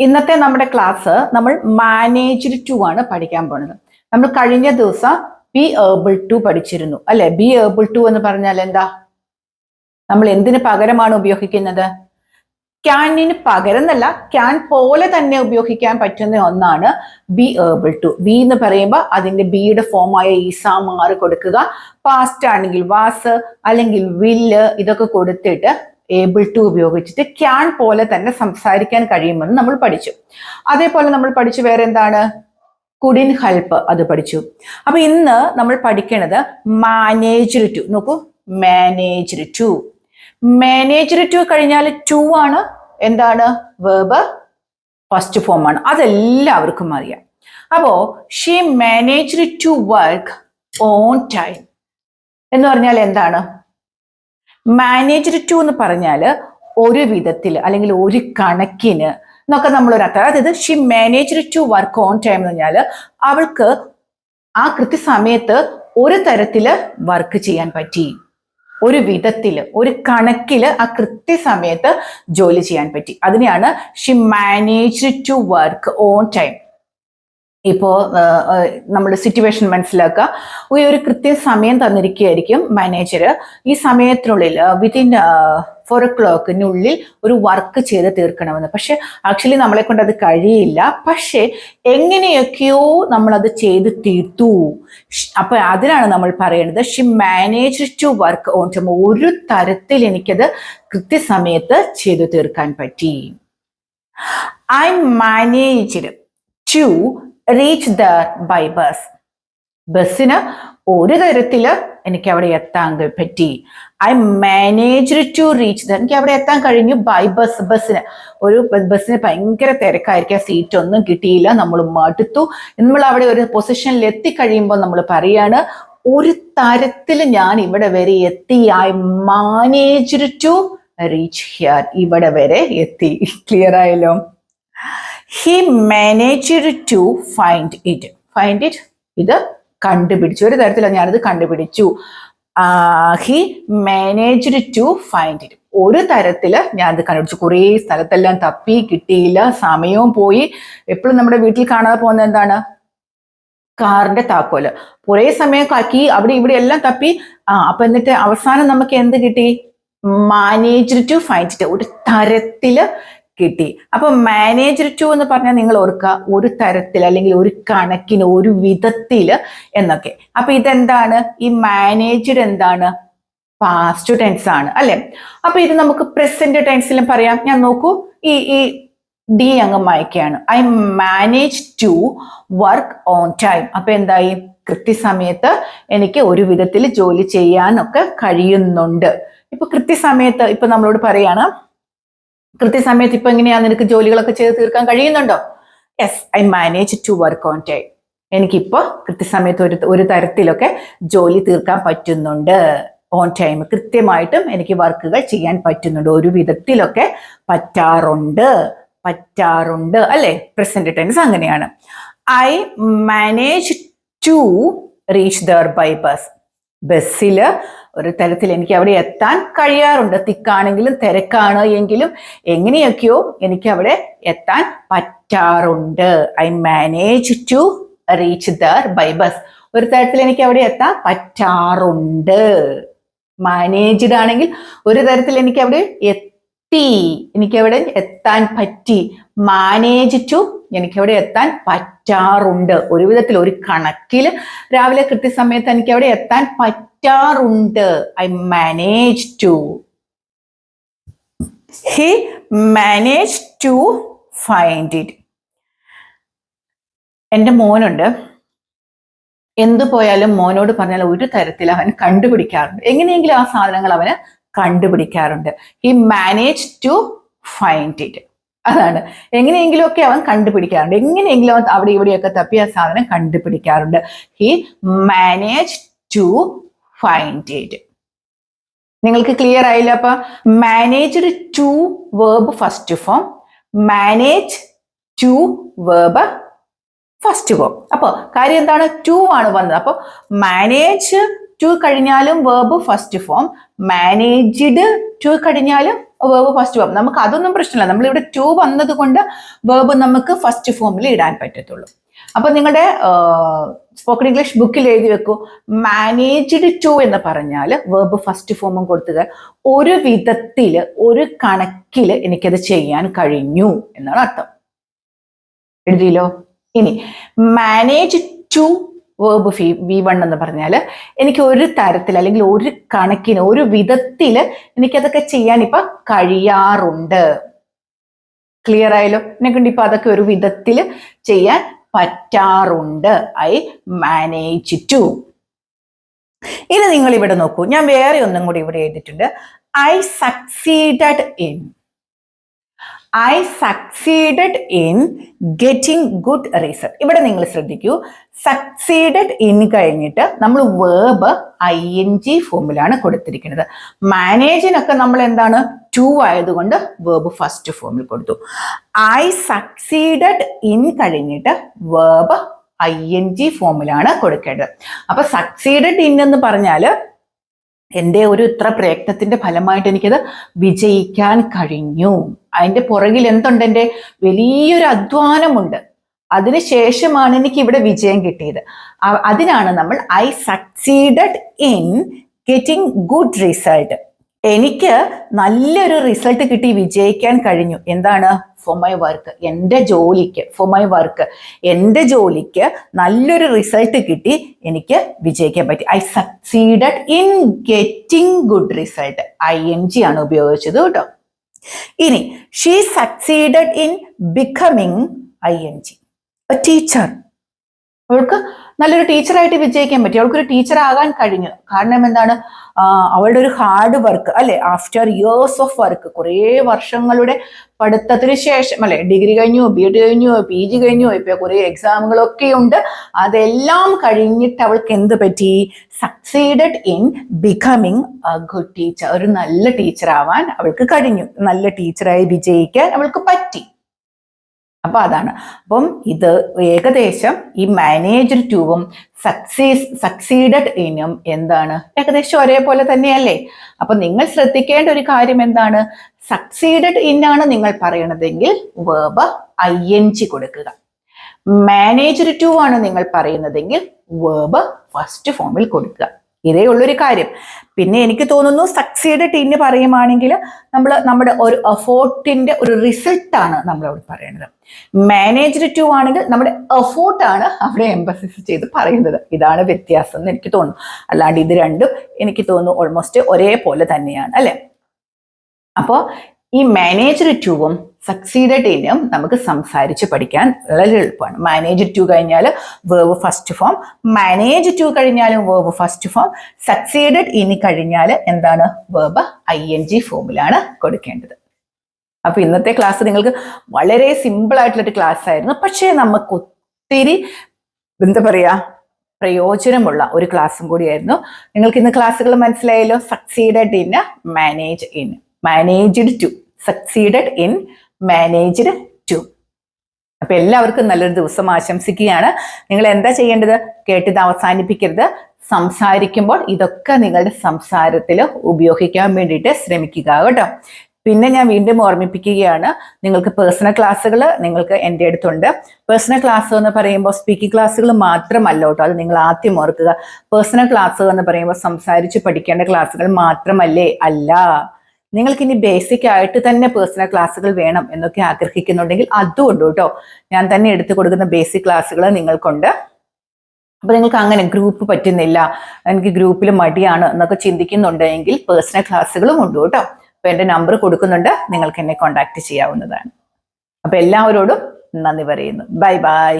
ഇന്നത്തെ നമ്മുടെ ക്ലാസ് നമ്മൾ മാനേജ്ഡ് ടു ആണ് പഠിക്കാൻ പോണത്. നമ്മൾ കഴിഞ്ഞ ദിവസം ബി ഏബിൾ ടു പഠിച്ചിരുന്നു. അല്ലെ? ബി ഏബിൾ ടു എന്ന് പറഞ്ഞാൽ എന്താ? നമ്മൾ എന്തിന് പകരമാണ് ഉപയോഗിക്കുന്നത്? ക്യാനിന് പകരം എന്നല്ല ക്യാൻ പോലെ തന്നെ ഉപയോഗിക്കാൻ പറ്റുന്ന ഒന്നാണ് ബി ഏബിൾ ടു ബി എന്ന് പറയുമ്പോൾ അതിന്റെ ബിയുടെ ഫോമായ ഈസ മാറി കൊടുക്കുക പാസ്റ്റ് ആണെങ്കിൽ വാസ് അല്ലെങ്കിൽ വില്ല് ഇതൊക്കെ കൊടുത്തിട്ട് ഏബിൾ ടു ഉപയോഗിച്ചിട്ട് ക്യാൻ പോലെ തന്നെ സംസാരിക്കാൻ കഴിയുമെന്ന് നമ്മൾ പഠിച്ചു. അതേപോലെ നമ്മൾ പഠിച്ചു വേറെ എന്താണ് കുഡിൻ ഹെൽപ്പ് അത് പഠിച്ചു. അപ്പൊ ഇന്ന് നമ്മൾ പഠിക്കണത് മാനേജ്ഡ് ടു നോക്കൂ. മാനേജ്ഡ് ടു മാനേജ്ഡ് ടു കഴിഞ്ഞാൽ ടു ആണ് എന്താണ്? വേർബ് ഫസ്റ്റ് ഫോം ആണ്. അതെല്ലാവർക്കും അറിയാം. അപ്പോ she managed to work on time എന്ന് പറഞ്ഞാൽ എന്താണ്? മാനേജ്ഡ് ടു എന്ന് പറഞ്ഞാൽ ഒരു വിധത്തിൽ അല്ലെങ്കിൽ ഒരു കണക്കിന് എന്നൊക്കെ നമ്മളൊരു അർത്ഥം. അതായത് she managed to work on time എന്ന് പറഞ്ഞാൽ അവൾക്ക് ആ കൃത്യസമയത്ത് ഒരു തരത്തിൽ വർക്ക് ചെയ്യാൻ പറ്റി. ഒരു വിധത്തിൽ ഒരു കണക്കിൽ ആ കൃത്യസമയത്ത് ജോലി ചെയ്യാൻ പറ്റി. അതിനെയാണ് she managed to work on time ഇപ്പോ നമ്മുടെ സിറ്റുവേഷൻ മനസ്സിലാക്കുക. ഈ ഒരു കൃത്യ സമയം തന്നിരിക്കുകയായിരിക്കും മാനേജർ ഈ സമയത്തിനുള്ളിൽ വിതിൻ ഫോർ ഒ ക്ലോക്കിനുള്ളിൽ ഒരു വർക്ക് ചെയ്ത് തീർക്കണമെന്ന്. പക്ഷെ ആക്ച്വലി നമ്മളെ കൊണ്ട് അത് കഴിയില്ല. പക്ഷെ എങ്ങനെയൊക്കെയോ നമ്മളത് ചെയ്ത് തീർത്തു. അപ്പൊ അതിനാണ് നമ്മൾ പറയുന്നത് she manage to work on time ഒരു തരത്തിൽ എനിക്കത് കൃത്യസമയത്ത് ചെയ്തു തീർക്കാൻ പറ്റി. I managed to reach there by bus ബസ്സിന് ഒരു തരത്തിൽ എനിക്ക് അവിടെ എത്താൻ പറ്റി. I manage to reach the എനിക്ക് അവിടെ എത്താൻ കഴിഞ്ഞു ബൈ ബസ് ബസ്സിന് ഒരു ബസ്സിന് ഭയങ്കര തിരക്കായിരിക്കാം. സീറ്റ് ഒന്നും കിട്ടിയില്ല. നമ്മൾ മടുത്തു. നമ്മൾ അവിടെ ഒരു പൊസിഷനിൽ എത്തിക്കഴിയുമ്പോൾ നമ്മൾ പറയാണ് ഒരു തരത്തിൽ ഞാൻ ഇവിടെ വരെ എത്തി. I manage to reach here ഇവിടെ വരെ എത്തി. ക്ലിയർ ആയല്ലോ? He managed to find it find it ഇത് കണ്ടുപിടിച്ചു. ഒരു തരത്തിലാണ് ഞാനത് കണ്ടുപിടിച്ചു. He managed to find it ഒരു തരത്തിൽ അത് കണ്ടുപിടിച്ചു. കുറേ സ്ഥലത്തെല്ലാം തപ്പി കിട്ടിയില്ല സമയവും പോയി. എപ്പോഴും നമ്മുടെ വീട്ടിൽ കാണാതെ പോകുന്നത് എന്താണ്? കാറിന്റെ താക്കോൽ. കുറേ സമയം കാക്കി അവിടെ ഇവിടെ എല്ലാം തപ്പി. ആ അപ്പൊ എന്നിട്ട് അവസാനം നമുക്ക് എന്ത് കിട്ടി? മാനേജ്ഡ് ടു ഫൈൻഡ് ഇറ്റ് ഒരു തരത്തിൽ കിട്ടി. അപ്പൊ മാനേജർ ടു എന്ന് പറഞ്ഞാൽ നിങ്ങൾ ഓർക്കുക ഒരു തരത്തിൽ അല്ലെങ്കിൽ ഒരു കണക്കിന് ഒരു വിധത്തിൽ എന്നൊക്കെ. അപ്പൊ ഇതെന്താണ്? ഈ മാനേജ്ഡ് എന്താണ്? പാസ്റ്റ് ടെൻസ് ആണ് അല്ലെ? അപ്പൊ ഇത് നമുക്ക് പ്രസന്റ് ടെൻസിലും പറയാം. ഞാൻ നോക്കൂ. ഈ ഈ ഡി അങ്ങ് മായ്ക്കാണ് I manage to work on time അപ്പൊ എന്തായി? കൃത്യസമയത്ത് എനിക്ക് ഒരു വിധത്തിൽ ജോലി ചെയ്യാനൊക്കെ കഴിയുന്നുണ്ട്. ഇപ്പൊ കൃത്യസമയത്ത് ഇപ്പൊ നമ്മളോട് പറയാണ് കൃത്യസമയത്ത് ഇപ്പൊ എങ്ങനെയാ നിനക്ക് ജോലികളൊക്കെ ചെയ്ത് തീർക്കാൻ കഴിയുന്നുണ്ടോ? Yes I manage to work on time എനിക്കിപ്പോ കൃത്യസമയത്ത് ഒരു ഒരു തരത്തിലൊക്കെ ജോലി തീർക്കാൻ പറ്റുന്നുണ്ട്. ഓൺ ടൈം കൃത്യമായിട്ടും എനിക്ക് വർക്കുകൾ ചെയ്യാൻ പറ്റുന്നുണ്ട്. ഒരു വിധത്തിലൊക്കെ പറ്റാറുണ്ട്. പറ്റാറുണ്ട്. അല്ലേ? പ്രസന്റ് ടെൻസ് അങ്ങനെയാണ്. I manage to reach there by bus ബസ്സിൽ ഒരു തരത്തിൽ എനിക്ക് അവിടെ എത്താൻ കഴിയാറുണ്ട്. തിക്കാണെങ്കിലും തിരക്കാണ് എങ്കിലും എങ്ങനെയൊക്കെയോ എനിക്ക് അവിടെ എത്താൻ പറ്റാറുണ്ട്. I manage to reach there by bus ഒരു തരത്തിൽ എനിക്ക് അവിടെ എത്താൻ പറ്റാറുണ്ട്. മാനേജ്ഡ് ആണെങ്കിൽ ഒരു തരത്തിൽ എനിക്ക് അവിടെ എത്തി. എനിക്ക് അവിടെ എത്താൻ പറ്റി. മാനേജ് ടു എനിക്കവിടെ എത്താൻ പറ്റാറുണ്ട്. ഒരു വിധത്തിൽ ഒരു കണക്കിൽ രാവിലെ കൃത്യസമയത്ത് എനിക്ക് അവിടെ എത്താൻ പറ്റാറുണ്ട്. I manage to he manage to find it എന്റെ മോനുണ്ട്. എന്തു പോയാലും മോനോട് പറഞ്ഞാൽ ഒരു തരത്തിൽ അവൻ കണ്ടുപിടിക്കാറുണ്ട്. എങ്ങനെയെങ്കിലും ആ സാധനങ്ങൾ അവന് കണ്ടുപിടിക്കാറുണ്ട്. He manage to find it അതാണ്. എങ്ങനെയെങ്കിലും ഒക്കെ അവൻ കണ്ടുപിടിക്കാറുണ്ട്. എങ്ങനെയെങ്കിലും അവൻ അവിടെ ഇവിടെയൊക്കെ തപ്പി ആ സാധനം കണ്ടുപിടിക്കാറുണ്ട്. He manage to find it നിങ്ങൾക്ക് ക്ലിയർ ആയില്ല അപ്പൊ? Managed to verb first form manage to verb first form അപ്പോൾ കാര്യം എന്താണ്? ടു ആണ് വന്നത്. അപ്പോൾ മാനേജ് ടു കഴിഞ്ഞാലും verb first form managed to കഴിഞ്ഞാലും വേർബ് ഫസ്റ്റ് ഫോം നമുക്ക് അതൊന്നും പ്രശ്നമില്ല. നമ്മൾ ഇവിടെ ടു വന്നത് കൊണ്ട് വേർബ് നമുക്ക് ഫസ്റ്റ് ഫോമിൽ ഇടാൻ പറ്റത്തുള്ളൂ. അപ്പൊ നിങ്ങളുടെ സ്പോക്കൺ ഇംഗ്ലീഷ് ബുക്കിൽ എഴുതി വെക്കൂ. മാനേജ്ഡ് ടു എന്ന് പറഞ്ഞാൽ വേർബ് ഫസ്റ്റ് ഫോമും കൊടുത്തുക ഒരു വിധത്തിൽ ഒരു കണക്കിൽ എനിക്കത് ചെയ്യാൻ കഴിഞ്ഞു എന്നാണ് അർത്ഥം. എഴുതിയില്ലോ? ഇനി മാനേജ് ടു വേർബ് ഫി വി വൺ എന്ന് പറഞ്ഞാൽ എനിക്ക് ഒരു തരത്തിൽ അല്ലെങ്കിൽ ഒരു കണക്കിന് ഒരു വിധത്തിൽ എനിക്കതൊക്കെ ചെയ്യാൻ ഇപ്പൊ കഴിയാറുണ്ട്. ക്ലിയർ ആയല്ലോ? എന്നെ കൊണ്ട് ഇപ്പൊ അതൊക്കെ ഒരു വിധത്തിൽ ചെയ്യാൻ പറ്റാറുണ്ട്. ഐ മാനേജ് ടു ഇനി നിങ്ങൾ ഇവിടെ നോക്കൂ. ഞാൻ വേറെ ഒന്നും കൂടി ഇവിടെ എഴുതിയിട്ടുണ്ട്. I succeed in I succeeded in getting good result ഇവിടെ നിങ്ങൾ ശ്രദ്ധിക്കൂ. സക്സീഡഡ് ഇൻ കഴിഞ്ഞിട്ട് നമ്മൾ വേർബ് ഐ എൻ ജി ഫോമിലാണ് കൊടുത്തിരിക്കുന്നത്. മാനേജിനൊക്കെ നമ്മൾ എന്താണ്? ടു ആയതുകൊണ്ട് വേർബ് ഫസ്റ്റ് ഫോമിൽ കൊടുത്തു. ഐ സക്സീഡഡ് ഇൻ കഴിഞ്ഞിട്ട് വേർബ് ഐ എൻ ജി ഫോമിലാണ് കൊടുക്കേണ്ടത്. അപ്പൊ സക്സീഡഡ് ഇൻ എന്ന് പറഞ്ഞാൽ എന്റെ ഒരു ഇത്ര പ്രയത്നത്തിന്റെ ഫലമായിട്ട് എനിക്കത് വിജയിക്കാൻ കഴിഞ്ഞു. അതിന്റെ പുറകിൽ എന്തുണ്ട് എന്റെ വലിയൊരു അധ്വാനമുണ്ട്. അതിനുശേഷമാണ് എനിക്ക് ഇവിടെ വിജയം കിട്ടിയത്. അതിനാണ് നമ്മൾ I succeeded in getting good result. എനിക്ക് നല്ലൊരു റിസൾട്ട് കിട്ടി വിജയിക്കാൻ കഴിഞ്ഞു. എന്താണ്? ഫോർ മൈ വർക്ക് എന്റെ ജോലിക്ക് ഫോർ മൈ വർക്ക് എന്റെ ജോലിക്ക് നല്ലൊരു റിസൾട്ട് കിട്ടി എനിക്ക് വിജയിക്കാൻ പറ്റി. I succeeded in getting good result I N G ആണ് ഉപയോഗിച്ചത് കേട്ടോ. ഇനി she succeeded in becoming I N G teacher അവൾക്ക് നല്ലൊരു ടീച്ചറായിട്ട് വിജയിക്കാൻ പറ്റി. അവൾക്കൊരു ടീച്ചർ ആകാൻ കഴിഞ്ഞു. കാരണം എന്താണ്? അവളുടെ ഒരു ഹാർഡ് വർക്ക് അല്ലെ? ആഫ്റ്റർ ഇയേഴ്സ് ഓഫ് വർക്ക് കുറേ വർഷങ്ങളുടെ പഠിത്തത്തിന് ശേഷം അല്ലെ? ഡിഗ്രി കഴിഞ്ഞു ബി എഡ് കഴിഞ്ഞു പി ജി കഴിഞ്ഞു ഇപ്പൊ കുറേ എക്സാമുകളൊക്കെ ഉണ്ട്. അതെല്ലാം കഴിഞ്ഞിട്ട് അവൾക്ക് എന്ത് പറ്റി? Succeeded in becoming a good teacher ഒരു നല്ല ടീച്ചർ ആവാൻ അവൾക്ക് കഴിഞ്ഞു. നല്ല ടീച്ചറായി വിജയിക്കാൻ അവൾക്ക് പറ്റി. അപ്പൊ അതാണ്. അപ്പം ഇത് ഏകദേശം ഈ മാനേജർ ടൂവും സക്സീസ് സക്സീഡഡ് ഇനും എന്താണ്? ഏകദേശം ഒരേപോലെ തന്നെയല്ലേ? അപ്പൊ നിങ്ങൾ ശ്രദ്ധിക്കേണ്ട ഒരു കാര്യം എന്താണ്? സക്സീഡഡ് ഇന്നാണ് നിങ്ങൾ പറയണതെങ്കിൽ വേബ് ഐ എൻ ജി കൊടുക്കുക. മാനേജർ ടു ആണ് നിങ്ങൾ പറയുന്നതെങ്കിൽ വേബ് ഫസ്റ്റ് ഫോമിൽ കൊടുക്കുക. ഇതേ ഉള്ളൊരു കാര്യം. പിന്നെ എനിക്ക് തോന്നുന്നു സക്സീഡ് ടീമിന് പറയുകയാണെങ്കിൽ നമ്മൾ നമ്മുടെ ഒരു എഫോർട്ടിന്റെ ഒരു റിസൾട്ടാണ് നമ്മൾ അവിടെ പറയുന്നത് മാനേജ്ഡ് ടു ആണെങ്കിൽ നമ്മുടെ എഫോർട്ടാണ് അവിടെ എംബസിസ് ചെയ്ത് പറയുന്നത്. ഇതാണ് വ്യത്യാസം എന്ന് എനിക്ക് തോന്നുന്നു. അല്ലാണ്ട് ഇത് രണ്ടും എനിക്ക് തോന്നുന്നു ഓൾമോസ്റ്റ് ഒരേപോലെ തന്നെയാണ് അല്ലേ? അപ്പോൾ ഈ മാനേജ്ഡ് ടുവും സക്സീഡഡ് ഇനും നമുക്ക് സംസാരിച്ച് പഠിക്കാൻ വളരെ എളുപ്പമാണ്. മാനേജ് ടു കഴിഞ്ഞാൽ വേവ് ഫസ്റ്റ് ഫോം മാനേജ് ടു കഴിഞ്ഞാലും വേവ് ഫസ്റ്റ് ഫോം സക്സീഡഡ് ഇനി കഴിഞ്ഞാൽ എന്താണ്? വേബ് ഐ എൻ ജി ഫോമിലാണ് കൊടുക്കേണ്ടത്. അപ്പൊ ഇന്നത്തെ ക്ലാസ് നിങ്ങൾക്ക് വളരെ സിമ്പിൾ ആയിട്ടുള്ളൊരു ക്ലാസ് ആയിരുന്നു. പക്ഷേ നമുക്ക് ഒത്തിരി എന്താ പറയാ പ്രയോജനമുള്ള ഒരു ക്ലാസ്സും കൂടിയായിരുന്നു. നിങ്ങൾക്ക് ഇന്ന് ക്ലാസ്സുകൾ മനസ്സിലായല്ലോ. Succeeded in manage in managed to succeeded in managed to. അപ്പൊ എല്ലാവർക്കും നല്ലൊരു ദിവസം ആശംസിക്കുകയാണ്. നിങ്ങൾ എന്താ ചെയ്യേണ്ടത്? കേട്ടിത് അവസാനിപ്പിക്കരുത്. സംസാരിക്കുമ്പോൾ ഇതൊക്കെ നിങ്ങളുടെ സംസാരത്തിൽ ഉപയോഗിക്കാൻ വേണ്ടിയിട്ട് ശ്രമിക്കുക കേട്ടോ. പിന്നെ ഞാൻ വീണ്ടും ഓർമ്മിപ്പിക്കുകയാണ് നിങ്ങൾക്ക് പേഴ്സണൽ ക്ലാസ്സുകൾ നിങ്ങൾക്ക് എന്റെ അടുത്തുണ്ട്. പേഴ്സണൽ ക്ലാസ് എന്ന് പറയുമ്പോൾ സ്പീക്കിംഗ് ക്ലാസ്സുകൾ മാത്രമല്ല കേട്ടോ അത് നിങ്ങൾ ആദ്യം ഓർക്കുക. പേഴ്സണൽ ക്ലാസ് എന്ന് പറയുമ്പോൾ സംസാരിച്ച് പഠിക്കേണ്ട ക്ലാസ്സുകൾ മാത്രമല്ലേ? അല്ല. നിങ്ങൾക്ക് ഇനി ബേസിക് ആയിട്ട് തന്നെ പേഴ്സണൽ ക്ലാസ്സുകൾ വേണം എന്നൊക്കെ ആഗ്രഹിക്കുന്നുണ്ടെങ്കിൽ അതും ഉണ്ട് കേട്ടോ. ഞാൻ തന്നെ എടുത്തു കൊടുക്കുന്ന ബേസിക് ക്ലാസ്സുകൾ നിങ്ങൾക്കുണ്ട്. അപ്പൊ നിങ്ങൾക്ക് അങ്ങനെ ഗ്രൂപ്പ് പറ്റുന്നില്ല. എനിക്ക് ഗ്രൂപ്പിൽ മടിയാണ് എന്നൊക്കെ ചിന്തിക്കുന്നുണ്ടെങ്കിൽ പേഴ്സണൽ ക്ലാസ്സുകളും ഉണ്ട് കേട്ടോ. അപ്പൊ എന്റെ നമ്പർ കൊടുക്കുന്നുണ്ട്. നിങ്ങൾക്ക് എന്നെ കോൺടാക്ട് ചെയ്യാവുന്നതാണ്. അപ്പൊ എല്ലാവരോടും നന്ദി പറയുന്നു. Bye bye